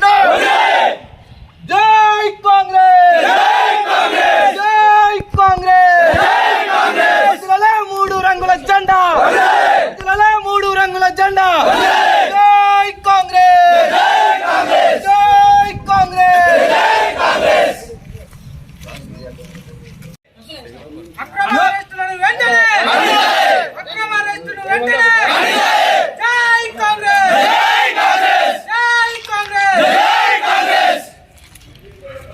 జెండా జై కాంగ్రెస్! జై కాంగ్రెస్! మూడు రంగుల జెండా! ఎత్తులలే మూడు రంగుల జెండా! జై కాంగ్రెస్! జై కాంగ్రెస్ అక్రమ అరెస్టులను వెంటనే అక్రమ అరెస్టులను వెంటనే జై కాంగ్రెస్ జై కాంగ్రెస్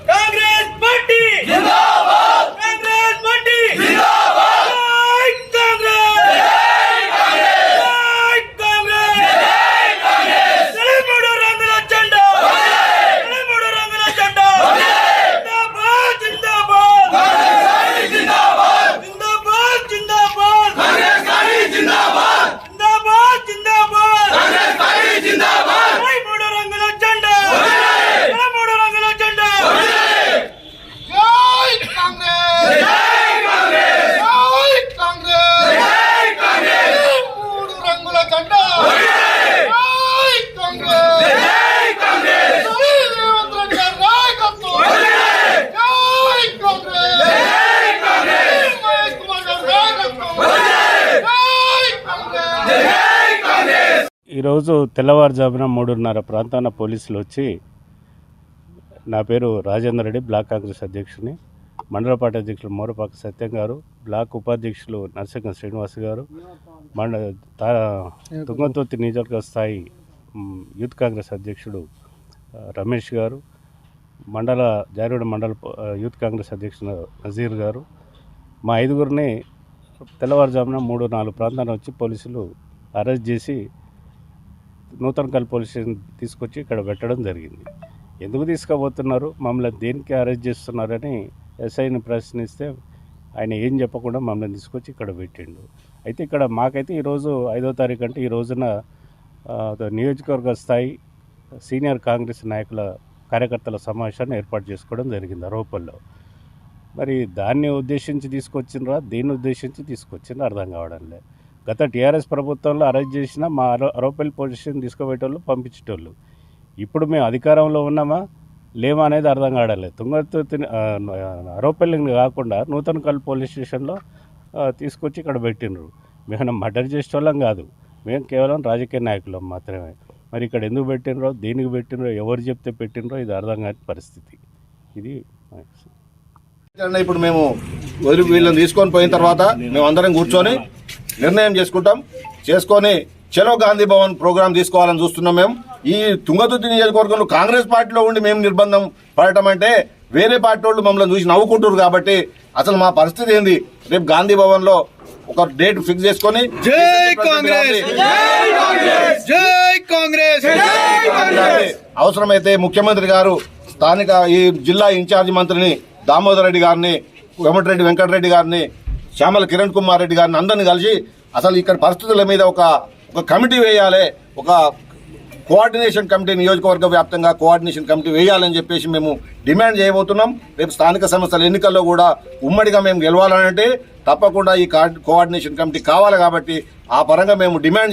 కాంగ్రెస్ పార్టీ జిందాబాద్ కాంగ్రెస్ పార్టీ జిందాబాద్ జై కాంగ్రెస్ జై కాంగ్రెస్ జై కాంగ్రెస్ జై మూడు రంగుల జెండా జై మూడు రంగుల జెండా జిందాబాద్ జిందాబాద్ కాంగ్రెస్ జిందాబాద్ జిందాబాద్ జిందాబాద్ కాంగ్రెస్ పార్టీ జిందాబాద్ జిందాబాద్ జిందాబాద్ కాంగ్రెస్ పార్టీ జిందాబాద్ జై మూడు రంగుల జెండా జై మూడు రంగుల జెండా జై కాంగ్రెస్ జై కాంగ్రెస్ జై కాంగ్రెస్ జై కాంగ్రెస్ మూడు రంగుల జెండా జై కాంగ్రెస్ జై కాంగ్రెస్ జై రేవంత్ రెడ్డి గారి నాయకత్వం జై కాంగ్రెస్ జై కాంగ్రెస్ మహేష్ కుమార్ గారి నాయకత్వం జై కాంగ్రెస్ జై కాంగ్రెస్ ఈరోజు తెల్లవారుజామున మూడున్నర ప్రాంతాన పోలీసులు వచ్చి నా పేరు రాజేందర్ రెడ్డి బ్లాక్ కాంగ్రెస్ అధ్యక్షుని. మండలపాటి అధ్యక్షులు మోరపాక సత్యం గారు బ్లాక్ ఉపాధ్యక్షులు నరసింహ శ్రీనివాస్ గారు మండ తా తుంగతుర్తి నియోజకవర్గ స్థాయి యూత్ కాంగ్రెస్ అధ్యక్షుడు రమేష్ గారు మండల జారుడు మండల యూత్ కాంగ్రెస్ అధ్యక్షుడు నజీర్ గారు మా ఐదుగురిని తెల్లవారుజామున మూడు నాలుగు ప్రాంతాలు వచ్చి పోలీసులు అరెస్ట్ చేసి నూతనకల్ పోలీస్ స్టేషన్ తీసుకొచ్చి ఇక్కడ పెట్టడం జరిగింది. ఎందుకు తీసుకుపోతున్నారు? మమ్మల్ని దేనికి అరెస్ట్ చేస్తున్నారని ఎస్ఐని ప్రశ్నిస్తే ఆయన ఏం చెప్పకుండా మమ్మల్ని తీసుకొచ్చి ఇక్కడ పెట్టిండు. అయితే ఇక్కడ మాకైతే ఈరోజు ఐదో తారీఖు అంటే ఈ రోజున నియోజకవర్గ స్థాయి సీనియర్ కాంగ్రెస్ నాయకుల కార్యకర్తల సమావేశాన్ని ఏర్పాటు చేసుకోవడం జరిగింది అరోపల్లో మరి దాన్ని ఉద్దేశించి తీసుకొచ్చినరా దీన్ని ఉద్దేశించి తీసుకొచ్చిండ్రో? అర్థం కావడం లేదు. గత టీఆర్ఎస్ ప్రభుత్వంలో అరెస్ట్ చేసిన మా అరో పొజిషన్ తీసుకుపోయేటోళ్ళు పంపించేటోళ్ళు. ఇప్పుడు మేము అధికారంలో ఉన్నామా? లేమా అనేది అర్థం కావడలేదు తుంగతుర్తి అరోపల్లి కాకుండా నూతనకల్ పోలీస్ స్టేషన్లో తీసుకొచ్చి ఇక్కడ పెట్టినరు మేము మర్డర్ చేసేటోళ్ళం కాదు. మేము కేవలం రాజకీయ నాయకులం మాత్రమే. మరి ఇక్కడ ఎందుకు పెట్టినరో దేనికి పెట్టినరో ఎవరు చెప్తే పెట్టినరో ఇది అర్థం కాని పరిస్థితి. ఇది ఇప్పుడు మేము వీళ్ళని తీసుకొని పోయిన తర్వాత మేము అందరం కూర్చొని నిర్ణయం చేసుకుంటాం. చేసుకొని చలో గాంధీ భవన్ ప్రోగ్రామ్ తీసుకోవాలని చూస్తున్నాం మేము. ఈ తుంగతుర్తి నియోజకవర్గంలో కాంగ్రెస్ పార్టీలో ఉండి మేము నిర్బంధం పడటం అంటే వేరే పార్టీ వాళ్ళు మమ్మల్ని చూసి నవ్వుకుంటారు కాబట్టి అసలు మా పరిస్థితి ఏంది? రేపు గాంధీ భవన్లో ఒక డేట్ ఫిక్స్ చేసుకొని అవసరమైతే ముఖ్యమంత్రి గారు స్థానిక ఈ జిల్లా ఇన్ఛార్జి మంత్రిని దామోదర్ రెడ్డి గారిని వెంకటరెడ్డి వెంకటరెడ్డి గారిని శ్యామల కిరణ్ కుమార్ రెడ్డి గారిని అందరిని కలిసి అసలు ఇక్కడ పరిస్థితుల మీద ఒక ఒక కమిటీ వేయాలి ఒక కోఆర్డినేషన్ కమిటీ నియోజకవర్గ వ్యాప్తంగా కోఆర్డినేషన్ కమిటీ వేయాలని చెప్పేసి మేము డిమాండ్ చేయబోతున్నాం. రేపు స్థానిక సంస్థల ఎన్నికల్లో కూడా ఉమ్మడిగా మేము గెలవాలంటే తప్పకుండా ఈ కోఆర్డినేషన్ కమిటీ కావాలి కాబట్టి ఆ పరంగా మేము డిమాండ్ చేస్తాం.